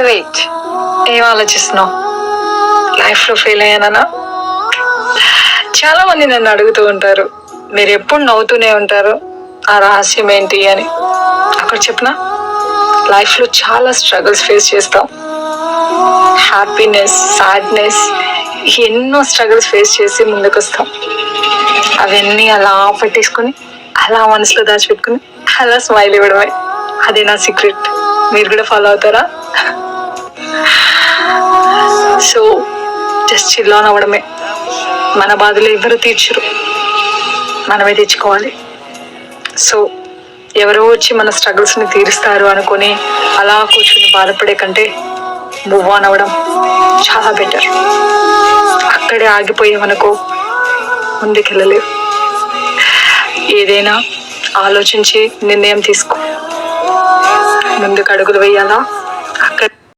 Wait ఏం ఆలోచిస్తున్నావు? లైఫ్లో ఫెయిల్ అయ్యానా చాలా మంది నన్ను అడుగుతూ ఉంటారు. మీరు ఎప్పుడు నవ్వుతూనే ఉంటారు? ఆ రహస్యం ఏంటి అని. అక్కడ చెప్పిన? లైఫ్లో చాలా స్ట్రగుల్స్ ఫేస్ చేస్తాం. హ్యాపీనెస్ సాడ్నెస్ ఎన్నో స్ట్రగుల్స్ ఫేస్ చేసి ముందుకు వస్తాం అవన్నీ అలా పట్టేసుకొని అలా మనసులో దాచిపెట్టుకుని అలా స్మైల్ ఇవ్వడమే. అదే నా సీక్రెట్ మీరు కూడా ఫాలో అవుతారా? జస్ట్ చిల్లాన్ అవ్వడమే. మన బాధలు ఎవరు తీర్చరు. మనమే తెచ్చుకోవాలి సో ఎవరో వచ్చి మన స్ట్రగుల్స్ని తీరుస్తారు అనుకొని అలా కూర్చుని బాధపడే కంటే మూవ్ ఆన్ అవ్వడం చాలా బెటర్ అక్కడే ఆగిపోయామనుకో ముందుకెళ్ళలేవు. ఏదైనా ఆలోచించి నిర్ణయం తీసుకో. ముందుకు అడుగులు వేయాలా?